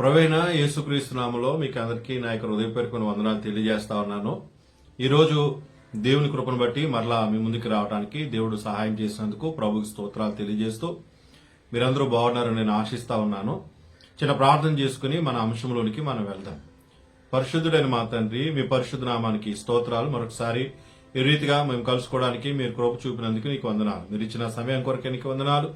ప్రవీణ యేసుక్రీస్తునామలో మీకు అందరికీ నా యొక్క హృదయపేరుకుని వందనాలు తెలియజేస్తా ఉన్నాను. ఈరోజు దేవుని కృపను బట్టి మరలా మీ ముందుకు రావడానికి దేవుడు సహాయం చేసినందుకు ప్రభుకి స్తోత్రాలు తెలియజేస్తూ మీరందరూ బాగున్నారని నేను ఆశిస్తా ఉన్నాను. చిన్న ప్రార్థన చేసుకుని మన అంశంలోనికి మనం వెళ్దాం. పరిశుద్ధుడైన మా తండ్రి మీ పరిశుద్ధ నామానికి స్తోత్రాలు. మరొకసారి ఈ రీతిగా మేము కలుసుకోవడానికి మీరు కృప చూపినందుకు నీకు వందనాలు. మీరు ఇచ్చిన సమయం కొరకే నీకు వందనాలు.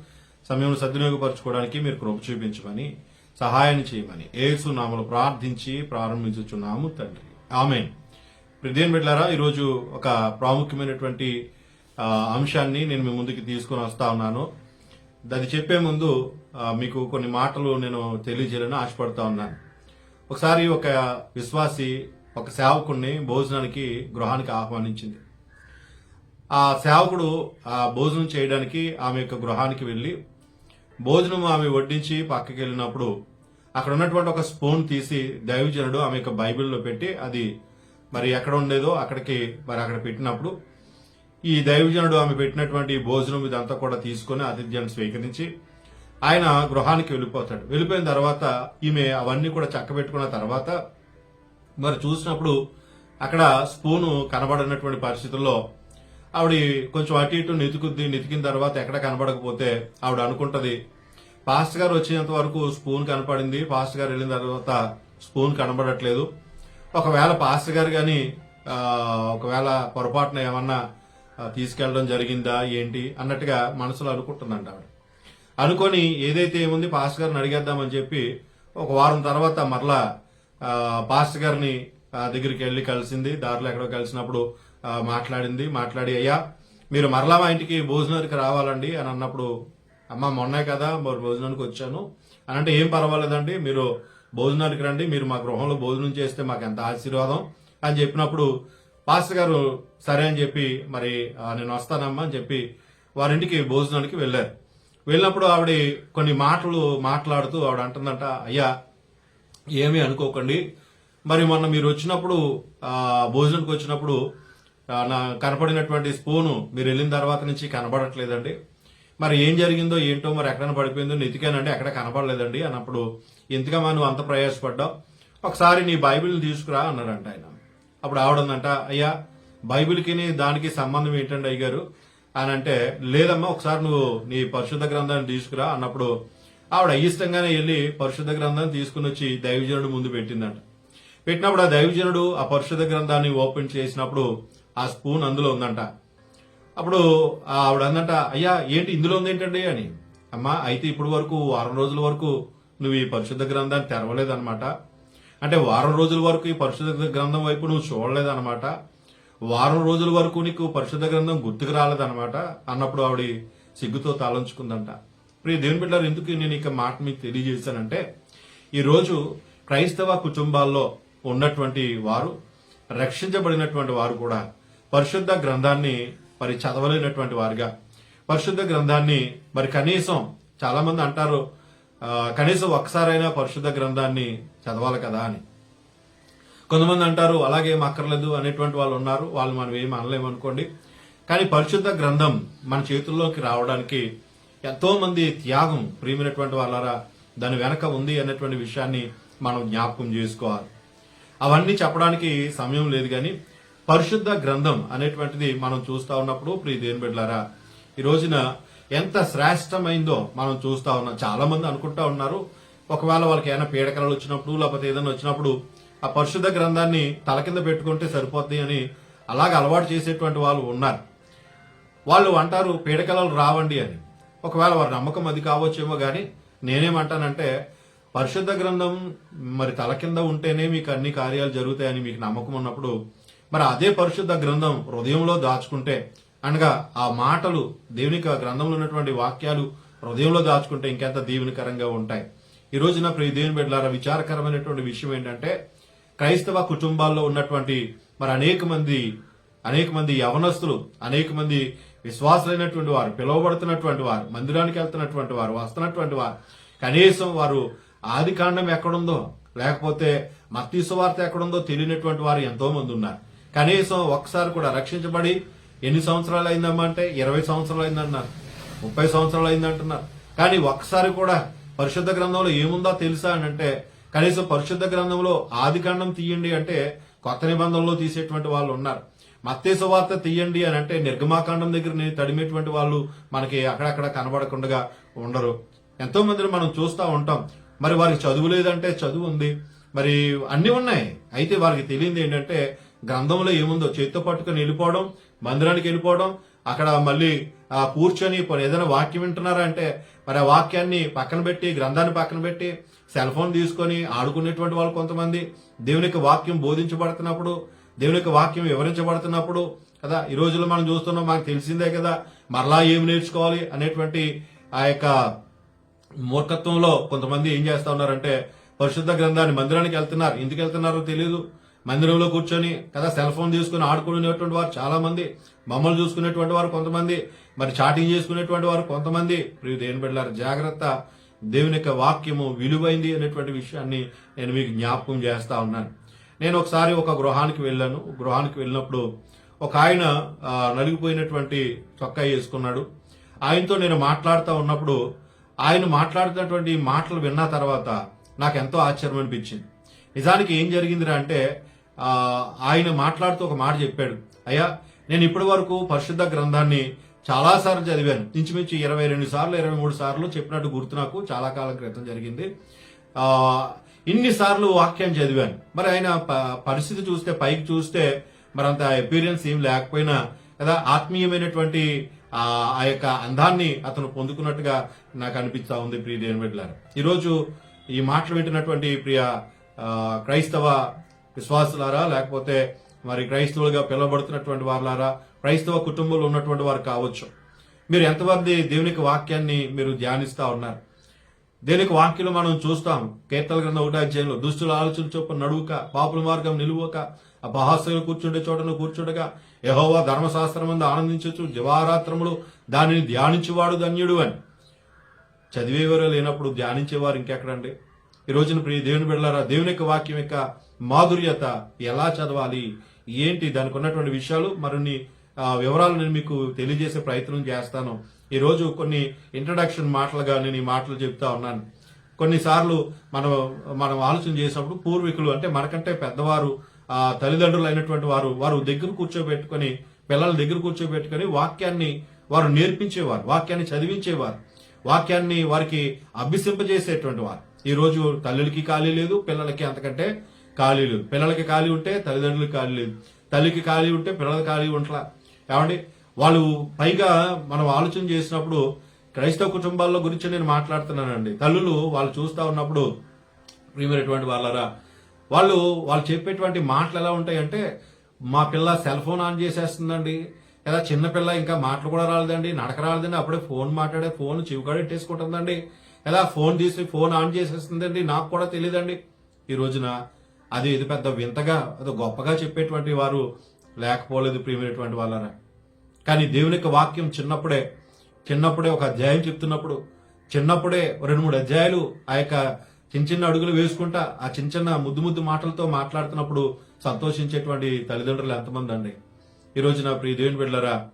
సమయం సద్వినియోగపరచుకోవడానికి మీరు కృప చూపించమని సహాయం చేయమని ఏసు నామలు ప్రార్థించి ప్రారంభించుచున్నాము తండ్రి. ఆమె ప్రదేన్ బిడ్లారా ఈరోజు ఒక ప్రాముఖ్యమైనటువంటి అంశాన్ని నేను మీ ముందుకు తీసుకుని వస్తా ఉన్నాను. అది చెప్పే ముందు మీకు కొన్ని మాటలు నేను తెలియజేయాలని ఆశపడతా ఉన్నాను. ఒకసారి ఒక విశ్వాసి ఒక సేవకుడిని భోజనానికి గృహానికి ఆహ్వానించింది. ఆ సేవకుడు ఆ భోజనం చేయడానికి ఆమె యొక్క గృహానికి వెళ్ళి భోజనం ఆమె వడ్డించి పక్కకి వెళ్ళినప్పుడు అక్కడ ఉన్నటువంటి ఒక స్పూన్ తీసి దైవజనుడు ఆమె యొక్క బైబిల్లో పెట్టి అది మరి ఎక్కడ ఉండేదో అక్కడికి మరి అక్కడ పెట్టినప్పుడు ఈ దైవజనుడు ఆమె పెట్టినటువంటి భోజనం ఇదంతా కూడా తీసుకొని ఆతిథ్యాన్ని స్వీకరించి ఆయన గృహానికి వెళ్ళిపోతాడు. వెళ్ళిపోయిన తర్వాత ఈమె అవన్నీ కూడా చక్కబెట్టుకున్న తర్వాత మరి చూసినప్పుడు అక్కడ స్పూను కనబడినటువంటి పరిస్థితుల్లో ఆవిడ కొంచెం అటు ఇటు నెతుకుద్ది నెతికిన తర్వాత ఎక్కడ కనబడకపోతే ఆవిడ అనుకుంటది. పాస్టర్ గారు వచ్చేంత వరకు స్పూన్ కనపడింది. పాస్టర్ గారు వెళ్ళిన తర్వాత స్పూన్ కనబడట్లేదు. ఒకవేళ పాస్టర్ గారు కానీ ఒకవేళ పొరపాటున ఏమన్నా తీసుకెళ్ళడం జరిగిందా ఏంటి అన్నట్టుగా మనసులో అనుకుంటుందంట ఆవిడ. అనుకొని ఏదైతే ఏముంది పాస్టర్ గారిని అడిగేద్దామని చెప్పి ఒక వారం తర్వాత మరలా పాస్ట్ పాస్టర్ గారిని దగ్గరికి వెళ్ళి కలిసింది. దారిలో ఎక్కడో కలిసినప్పుడు మాట్లాడింది మాట్లాడి అయ్యా మీరు మరలా మా ఇంటికి భోజనానికి రావాలండి అని అన్నప్పుడు అమ్మ మొన్నే కదా మరి భోజనానికి వచ్చాను అని అంటే ఏం పర్వాలేదండి మీరు భోజనానికి రండి మీరు మా గృహంలో భోజనం చేస్తే మాకు ఎంత ఆశీర్వాదం అని చెప్పినప్పుడు పాస్టర్ గారు సరే అని చెప్పి మరి నేను వస్తానమ్మా అని చెప్పి వారింటికి భోజనానికి వెళ్ళారు. వెళ్ళినప్పుడు ఆవిడ కొన్ని మాటలు మాట్లాడుతూ ఆవిడ అంటుందంట అయ్యా ఏమీ అనుకోకండి. మరి మొన్న మీరు వచ్చినప్పుడు భోజనానికి వచ్చినప్పుడు నా కనపడినటువంటి స్పూను మీరు వెళ్ళిన తర్వాత నుంచి కనబడట్లేదండి. మరి ఏం జరిగిందో ఏంటో మరి ఎక్కడ పడిపోయిందో నెతికానండి ఎక్కడ కనబడలేదండి అన్నప్పుడు ఎందుకమ్మా నువ్వు అంత ప్రయాసపడ్డావు? ఒకసారి నీ బైబిల్ని తీసుకురా అన్నాడంట ఆయన. అప్పుడు ఆవిడందంట అయ్యా బైబిల్కి దానికి సంబంధం ఏంటండి అయ్యగారు? అని అంటే లేదమ్మా ఒకసారి నువ్వు నీ పరిశుద్ధ గ్రంథాన్ని తీసుకురా అన్నప్పుడు ఆవిడ అయిష్టంగానే వెళ్ళి పరిశుద్ధ గ్రంథాన్ని తీసుకుని వచ్చి దైవజనుడు ముందు పెట్టిందంట. పెట్టినప్పుడు ఆ దైవజనుడు ఆ పరిశుద్ధ గ్రంథాన్ని ఓపెన్ చేసినప్పుడు ఆ స్పూన్ అందులో ఉందంట. అప్పుడు ఆవిడ అందంట అయ్యా ఏంటి ఇందులో ఉంది ఏంటండి? అని. అమ్మా అయితే ఇప్పుడు వరకు వారం రోజుల వరకు నువ్వు ఈ పరిశుద్ధ గ్రంథాన్ని తెరవలేదన్నమాట. అంటే వారం రోజుల వరకు ఈ పరిశుద్ధ గ్రంథం వైపు నువ్వు చూడలేదన్నమాట. వారం రోజుల వరకు నీకు పరిశుద్ధ గ్రంథం గుర్తుకు రాలేదన్నమాట అన్నప్పుడు ఆవిడ సిగ్గుతో తాళించుకుందంట ప్రియ దేవుని బిడ్డారు ఎందుకు నేను ఇక మాట మీకు తెలియజేశానంటే ఈరోజు క్రైస్తవ కుటుంబాల్లో ఉన్నటువంటి వారు రక్షించబడినటువంటి వారు కూడా పరిశుద్ధ గ్రంథాన్ని మరి చదవలేనటువంటి వారుగా. పరిశుద్ధ గ్రంథాన్ని మరి కనీసం చాలా మంది అంటారు కనీసం ఒక్కసారైనా పరిశుద్ధ గ్రంథాన్ని చదవాలి కదా అని. కొంతమంది అంటారు అలాగే ఏం అక్కర్లేదు అనేటువంటి వాళ్ళు ఉన్నారు. వాళ్ళు మనం ఏం అనలేము అనుకోండి కానీ పరిశుద్ధ గ్రంథం మన చేతుల్లోకి రావడానికి ఎంతో మంది త్యాగం ప్రియమైనటువంటి వాళ్ళారా దాని వెనక ఉంది అనేటువంటి విషయాన్ని మనం జ్ఞాపకం చేసుకోవాలి. అవన్నీ చెప్పడానికి సమయం లేదు కానీ పరిశుద్ధ గ్రంథం అనేటువంటిది మనం చూస్తా ఉన్నప్పుడు ప్రియ దేని బిడ్డలారా ఈ రోజున ఎంత శ్రేష్టమైందో మనం చూస్తా ఉన్నాం చాలా మంది అనుకుంటా ఉన్నారు ఒకవేళ వాళ్ళకి ఏమైనా పీడకలలు వచ్చినప్పుడు లేకపోతే ఏదైనా వచ్చినప్పుడు ఆ పరిశుద్ధ గ్రంథాన్ని తల కింద పెట్టుకుంటే సరిపోద్ది అని అలాగ అలవాటు చేసేటువంటి వాళ్ళు ఉన్నారు. వాళ్ళు అంటారు పీడకలలు రావండి అని. ఒకవేళ వారి నమ్మకం అది కావచ్చేమో కానీ నేనేమంటానంటే పరిశుద్ధ గ్రంథం మరి తల కింద ఉంటేనే మీకు అన్ని కార్యాలు జరుగుతాయని మీకు నమ్మకం ఉన్నప్పుడు మరి అదే పరిశుద్ధ గ్రంథం హృదయంలో దాచుకుంటే అనగా ఆ మాటలు దేవుని గ్రంథంలో ఉన్నటువంటి వాక్యాలు హృదయంలో దాచుకుంటే ఇంకెంత దీవెనకరంగా ఉంటాయి. ఈ రోజున ప్రియ దేవుని బిడ్డలారా విచారకరమైనటువంటి విషయం ఏంటంటే క్రైస్తవ కుటుంబాల్లో ఉన్నటువంటి మరి అనేక మంది అనేక మంది యవనస్తులు అనేక మంది విశ్వాసులైనటువంటి వారు పిలువబడుతున్నటువంటి వారు మందిరానికి వెళ్తున్నటువంటి వారు వస్తున్నటువంటి వారు కనీసం వారు ఆది కాండం ఎక్కడుందో లేకపోతే మత్తీసు వార్త ఎక్కడుందో తెలియనటువంటి వారు ఎంతో మంది ఉన్నారు. కనీసం ఒకసారి కూడా రక్షించబడి ఎన్ని సంవత్సరాలు అయిందమ్మా అంటే ఇరవై సంవత్సరాలు అయిందన్నారు ముప్పై సంవత్సరాలు అయిందంటున్నారు. కానీ ఒక్కసారి కూడా పరిశుద్ధ గ్రంథంలో ఏముందో తెలుసా అని అంటే కనీసం పరిశుద్ధ గ్రంథంలో ఆది కాండం తీయండి అంటే కొత్త నిబంధనలో తీసేటువంటి వాళ్ళు ఉన్నారు. మత్తేసు వార్త తీయండి అని అంటే నిర్గమాకాండం దగ్గర తడిమేటువంటి వాళ్ళు మనకి అక్కడక్కడ కనబడకుండా ఉండరు. ఎంతో మందిని మనం చూస్తూ ఉంటాం. మరి వారికి చదువు లేదంటే చదువు ఉంది. మరి అన్ని ఉన్నాయి. అయితే వారికి తెలియంది ఏంటంటే గ్రంథంలో ఏముందో? చేతితో పట్టుకొని వెళ్ళిపోవడం మందిరానికి వెళ్ళిపోవడం అక్కడ మళ్ళీ ఆ కూర్చొని ఏదైనా వాక్యం వింటున్నారా అంటే మరి ఆ వాక్యాన్ని పక్కన పెట్టి గ్రంథాన్ని పక్కన పెట్టి సెల్ ఫోన్ తీసుకొని ఆడుకునేటువంటి వాళ్ళు కొంతమంది దేవుని యొక్క వాక్యం బోధించబడుతున్నప్పుడు దేవుని యొక్క వాక్యం వివరించబడుతున్నప్పుడు కదా ఈ రోజుల్లో మనం చూస్తున్నాం మనకు తెలిసిందే కదా మరలా ఏమి నేర్చుకోవాలి అనేటువంటి ఆ యొక్క మూర్ఖత్వంలో కొంతమంది ఏం చేస్తా ఉన్నారంటే పరిశుద్ధ గ్రంథాన్ని మందిరానికి వెళ్తున్నారు. ఎందుకు వెళ్తున్నారో తెలియదు మందిరంలో కూర్చొని కదా సెల్ ఫోన్ తీసుకుని ఆడుకునేటువంటి వారు చాలా మంది మమ్మల్ని చూసుకునేటువంటి వారు కొంతమంది మరి చాటింగ్ చేసుకునేటువంటి వారు కొంతమంది. ప్రియ దేని బిడ్డలారు జాగ్రత్త. దేవుని యొక్క వాక్యము విలువైంది అనేటువంటి విషయాన్ని నేను మీకు జ్ఞాపకం చేస్తా ఉన్నాను. నేను ఒకసారి ఒక గృహానికి వెళ్ళాను. గృహానికి వెళ్ళినప్పుడు ఒక ఆయన నలిగిపోయినటువంటి చొక్కా వేసుకున్నాడు. ఆయనతో నేను మాట్లాడుతూ ఉన్నప్పుడు ఆయన మాట్లాడుతున్నటువంటి మాటలు విన్న తర్వాత నాకు ఎంతో ఆశ్చర్యం అనిపించింది. నిజానికి ఏం జరిగిందిరా అంటే ఆయన మాట్లాడుతూ ఒక మాట చెప్పాడు. అయ్యా నేను ఇప్పటి వరకు పరిశుద్ధ గ్రంథాన్ని చాలా సార్లు చదివాను ఇంచుమించు ఇరవై రెండు సార్లు ఇరవై మూడు సార్లు చెప్పినట్టు గుర్తు నాకు. చాలా కాలం క్రితం జరిగింది. ఇన్నిసార్లు వాక్యం చదివాను. మరి ఆయన ప- పరిస్థితి చూస్తే పైకి చూస్తే మరి అంత ఎపీరియన్స్ ఏం లేకపోయినా కదా ఆత్మీయమైనటువంటి ఆ యొక్క అందాన్ని అతను పొందుకున్నట్టుగా నాకు అనిపిస్తా ఉంది ప్రియ దేని ఈరోజు ఈ మాటలు వింటున్నటువంటి ప్రియ క్రైస్తవ విశ్వాసులారా లేకపోతే మరి క్రైస్తవులుగా పిలువబడుతున్నటువంటి వారులారా క్రైస్తవ కుటుంబంలో ఉన్నటువంటి వారు కావచ్చు. మీరు ఎంతమంది దేవునికి వాక్యాన్ని మీరు ధ్యానిస్తూ ఉన్నారు? దేనికి వాక్యం మనం చూస్తాం కీర్తన గ్రంథం ఒకటి అధ్యాయంలో దుష్టుల ఆలోచన చొప్పున నడువుక పాపుల మార్గం నిలువక అపహాస్యులు కూర్చుండే చోటను కూర్చుండగా యహోవా ధర్మశాస్త్రం ముందు ఆనందించవచ్చు జవారాత్రములు దానిని ధ్యానించేవాడు ధన్యుడు అని. చదివేవారు లేనప్పుడు ధ్యానించేవారు ఇంకెక్కడండి? ఈ రోజున ప్రియ దేవుని బిడ్డలారా దేవుని యొక్క వాక్యం యొక్క మాధుర్యత ఎలా చదవాలి ఏంటి దానికి ఉన్నటువంటి విషయాలు మరిన్ని వివరాలు నేను మీకు తెలియజేసే ప్రయత్నం చేస్తాను. ఈరోజు కొన్ని ఇంట్రడక్షన్ మాటలుగా నేను ఈ మాటలు చెప్తా ఉన్నాను. కొన్నిసార్లు మనం మనం ఆలోచన చేసినప్పుడు పూర్వీకులు అంటే మనకంటే పెద్దవారు ఆ తల్లిదండ్రులు అయినటువంటి వారు వారు దగ్గర కూర్చోబెట్టుకొని పిల్లల దగ్గర కూర్చోబెట్టుకొని వాక్యాన్ని వారు నేర్పించేవారు వాక్యాన్ని చదివించేవారు వాక్యాన్ని వారికి అభ్యసింపజేసేటువంటి వారు. ఈ రోజు తల్లులకి ఖాళీ లేదు పిల్లలకి అంతకంటే ఖాళీ లేదు పిల్లలకి ఖాళీ ఉంటే తల్లిదండ్రులకు ఖాళీ లేదు. తల్లికి ఖాళీ ఉంటే పిల్లలకి ఖాళీ ఉంటలా. ఏమండి? వాళ్ళు పైగా మనం ఆలోచన చేసినప్పుడు క్రైస్తవ కుటుంబాల గురించి నేను మాట్లాడుతున్నానండి. తల్లులు వాళ్ళు చూస్తూ ఉన్నప్పుడు ప్రియమైనటువంటి వాళ్ళరా వాళ్ళు వాళ్ళు చెప్పేటువంటి మాటలు ఎలా ఉంటాయంటే మా పిల్ల సెల్ ఫోన్ ఆన్ చేసేస్తుందండి. లేదా చిన్న పిల్ల ఇంకా మాటలు కూడా రాలేదండి. నడక రాలేదండి. అప్పుడే ఫోన్ మాట్లాడే ఫోన్ చివుకాడు పెట్టేసుకుంటుందండి. ఎలా ఫోన్ తీసి ఫోన్ ఆన్ చేసేస్తుందండి. నాకు కూడా తెలియదండి. ఈ రోజున అది ఇది పెద్ద వింతగా అది గొప్పగా చెప్పేటువంటి వారు లేకపోలేదు ప్రియమైనటువంటి వాళ్ళరా కానీ దేవుని యొక్క వాక్యం చిన్నప్పుడే చిన్నప్పుడే ఒక అధ్యాయం చెప్తున్నప్పుడు చిన్నప్పుడే రెండు మూడు అధ్యాయాలు ఆ యొక్క చిన్న చిన్న అడుగులు వేసుకుంటా ఆ చిన్న చిన్న ముద్దు ముద్దు మాటలతో మాట్లాడుతున్నప్పుడు సంతోషించేటువంటి తల్లిదండ్రులు ఎంతమంది అండి. ఈ నా ప్రియ దేవుని బిడ్డలరా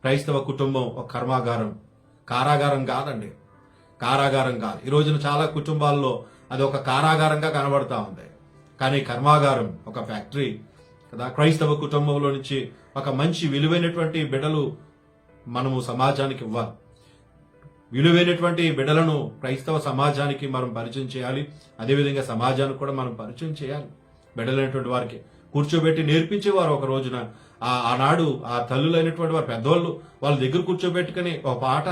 క్రైస్తవ కుటుంబం ఒక కర్మాగారం. కారాగారం కాదండి. కారాగారం కాదు. ఈ రోజున చాలా కుటుంబాల్లో అది ఒక కారాగారంగా కనబడతా ఉంది. కానీ కర్మాగారం ఒక ఫ్యాక్టరీ కదా. క్రైస్తవ కుటుంబంలో నుంచి ఒక మంచి విలువైనటువంటి బిడలు మనము సమాజానికి ఇవ్వాలి. విలువైనటువంటి బిడలను క్రైస్తవ సమాజానికి మనం పరిచయం చేయాలి. అదేవిధంగా సమాజానికి కూడా మనం పరిచయం చేయాలి. బిడలైనటువంటి వారికి కూర్చోబెట్టి నేర్పించేవారు ఒక రోజున. ఆ ఆనాడు ఆ తల్లులైనటువంటి వారు పెద్దవాళ్ళు వాళ్ళ దగ్గర కూర్చోబెట్టుకుని ఒక పాట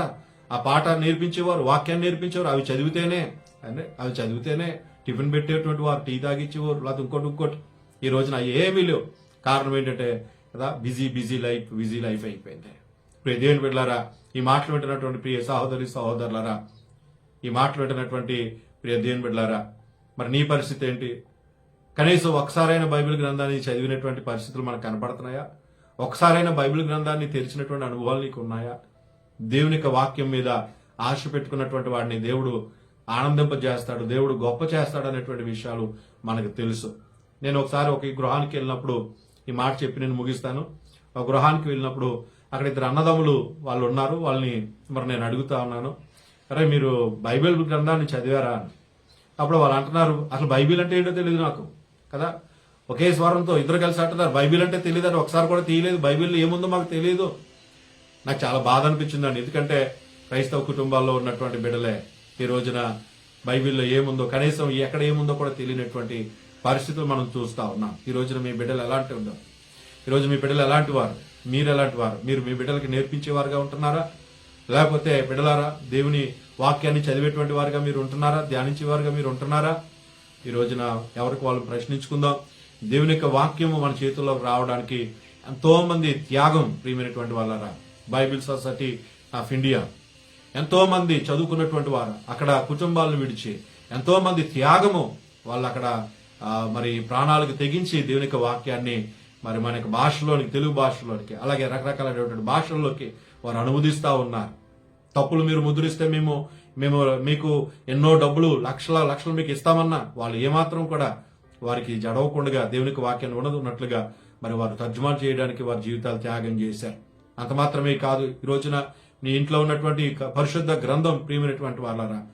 ఆ పాట నేర్పించేవారు వాక్యాన్ని నేర్పించేవారు. అవి చదివితేనే అంటే అవి చదివితేనే టిఫిన్ పెట్టేటువంటి వారు టీ తాగిచ్చేవారు లేకపోతే ఇంకోటి ఇంకోటి. ఈ రోజున ఏమీ లేవు. కారణం ఏంటంటే కదా busy busy life busy life అయిపోయింది. ప్రియ దేవుని బిడ్డలారా ఈ మాటలు వింటున్నటువంటి ప్రియ సహోదరి సహోదరులారా ఈ మాటలు వింటున్నటువంటి ప్రియ దేవుని బిడ్డలారా మరి నీ పరిస్థితి ఏంటి? కనీసం ఒకసారైనా బైబిల్ గ్రంథాన్ని చదివినటువంటి పరిస్థితులు మనకు కనపడుతున్నాయా? ఒకసారైనా బైబిల్ గ్రంథాన్ని తెలిసినటువంటి అనుభవాలు నీకు ఉన్నాయా? దేవుని యొక్క వాక్యం మీద ఆశ పెట్టుకున్నటువంటి వాడిని దేవుడు ఆనందింపజేస్తాడు దేవుడు గొప్ప చేస్తాడు అనేటువంటి విషయాలు మనకు తెలుసు. నేను ఒకసారి ఒక గృహానికి వెళ్ళినప్పుడు ఈ మాట చెప్పి నేను ముగిస్తాను. ఒక గృహానికి వెళ్ళినప్పుడు అక్కడ ఇద్దరు అన్నదమ్ములు వాళ్ళు ఉన్నారు. వాళ్ళని మరి నేను అడుగుతా ఉన్నాను. అరే మీరు బైబిల్ గ్రంథాన్ని చదివారా అని. అప్పుడు వాళ్ళు అంటున్నారు అసలు బైబిల్ అంటే ఏంటో తెలియదు నాకు. కదా? ఒకే స్వరంతో ఇద్దరు కలిసి అంటున్నారు బైబిల్ అంటే తెలియదు అని ఒకసారి కూడా తెలియలేదు బైబిల్ ఏముందో మాకు తెలియదు నాకు చాలా బాధ అనిపించిందండి. ఎందుకంటే క్రైస్తవ కుటుంబాల్లో ఉన్నటువంటి బిడ్డలే ఈ రోజున బైబిల్లో ఏముందో కనీసం ఎక్కడ ఏముందో కూడా తెలియనటువంటి పరిస్థితులు మనం చూస్తా ఉన్నాం. ఈ రోజున మీ బిడ్డలు ఎలాంటి ఉందో ఈ రోజు మీ బిడ్డలు ఎలాంటి వారు? మీరు ఎలాంటి వారు? మీరు మీ బిడ్డలకి నేర్పించేవారుగా ఉంటున్నారా? లేకపోతే బిడ్డలారా దేవుని వాక్యాన్ని చదివేటువంటి వారుగా మీరు ఉంటున్నారా? ధ్యానించేవారుగా మీరు ఉంటున్నారా? ఈ రోజున ఎవరికి వాళ్ళు ప్రశ్నించుకుందాం. దేవుని యొక్క వాక్యము మన చేతుల్లోకి రావడానికి ఎంతో మంది త్యాగం ప్రియమైనటువంటి వాళ్ళరా. బైబిల్ సొసైటీ ఆఫ్ ఇండియా ఎంతో మంది చదువుకున్నటువంటి వారు అక్కడ కుటుంబాలను విడిచి ఎంతో మంది త్యాగము వాళ్ళు అక్కడ మరి ప్రాణాలకు తెగించి దేవుని యొక్క వాక్యాన్ని మరి మన యొక్క భాషలోనికి తెలుగు భాషలోనికి అలాగే రకరకాలైనటువంటి భాషల్లోకి వారు అనువదిస్తూ ఉన్నారు. తప్పులు మీరు ముద్రిస్తే మేము మేము మీకు ఎన్నో డబ్బులు లక్షల లక్షలు మీకు ఇస్తామన్నా వాళ్ళు ఏమాత్రం కూడా వారికి జడవకుండా దేవునికి వాక్యాన్ని ఉండదున్నట్లుగా మరి వారు తర్జుమా చేయడానికి వారి జీవితాలు త్యాగం చేశారు. అంత మాత్రమే కాదు ఈ రోజున నీ ఇంట్లో ఉన్నటువంటి పరిశుద్ధ గ్రంథం ప్రియమైనటువంటి వాళ్ళరా.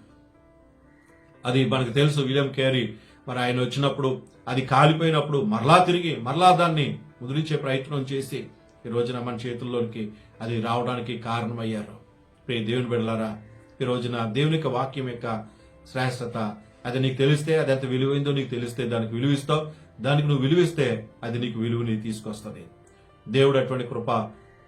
అది మనకు తెలుసు విలియం కేరీ. మరి ఆయన వచ్చినప్పుడు అది కాలిపోయినప్పుడు మరలా తిరిగి మరలా దాన్ని ముద్రించే ప్రయత్నం చేసి ఈ రోజున మన చేతుల్లోనికి అది రావడానికి కారణమయ్యారు. ప్రియ దేవుని బిడ్డలారా ఈ రోజున దేవుని యొక్క వాక్యం యొక్క శ్రేష్టత అది నీకు తెలిస్తే అది ఎంత విలువైందో నీకు తెలిస్తే దానికి విలువిస్తావు. దానికి నువ్వు విలువిస్తే అది నీకు విలువని తీసుకొస్తుంది. దేవుడు అటువంటి కృప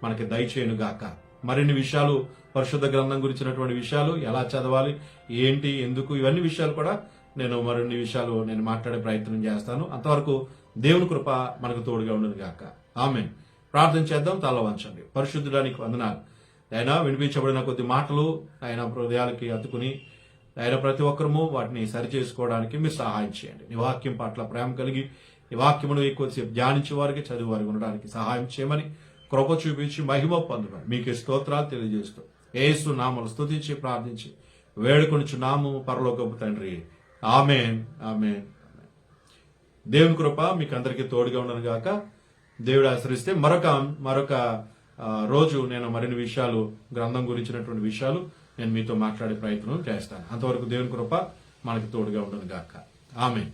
మనకి దయచేయను గాక మరిన్ని విషయాలు పరిశుద్ధ గ్రంథం గురించినటువంటి విషయాలు ఎలా చదవాలి ఏంటి ఎందుకు ఇవన్నీ విషయాలు కూడా నేను మరిన్ని విషయాలు నేను మాట్లాడే ప్రయత్నం చేస్తాను. అంతవరకు దేవుని కృప మనకు తోడుగా ఉండదు గాక. ఆమె ప్రార్థన చేద్దాం తల వంచండి. పరిశుద్ధుడానికి వందనాలు. ఆయన వినిపించబడిన కొద్ది మాటలు ఆయన హృదయాలకి అతుకుని ఆయన ప్రతి ఒక్కరము వాటిని సరి చేసుకోవడానికి మీరు సహాయం చేయండి. నీ వాక్యం పట్ల ప్రేమ కలిగి ఈ వాక్యమును ఎక్కువసేపు ధ్యానించే వారికి చదివి వారికి ఉండడానికి సహాయం చేయమని కృప చూపించి మహిమ పొందడం మీకు స్తోత్రాలు తెలియజేస్తూ ఏసు నామలు స్తుతించి ప్రార్థించి వేడుకొని నామము పరలోకపు తండ్రి. ఆమెన్ ఆమెన్ దేవుని కృప మీకు అందరికీ తోడుగా ఉండను గాక. దేవుడు ఆశ్రయిస్తే మరొక మరొక రోజు నేను మరిన్ని విషయాలు గ్రంథం గురించినటువంటి విషయాలు నేను మీతో మాట్లాడే ప్రయత్నం చేస్తాను. అంతవరకు దేవుని కృప మనకి తోడుగా ఉండను గాక. ఆమెన్.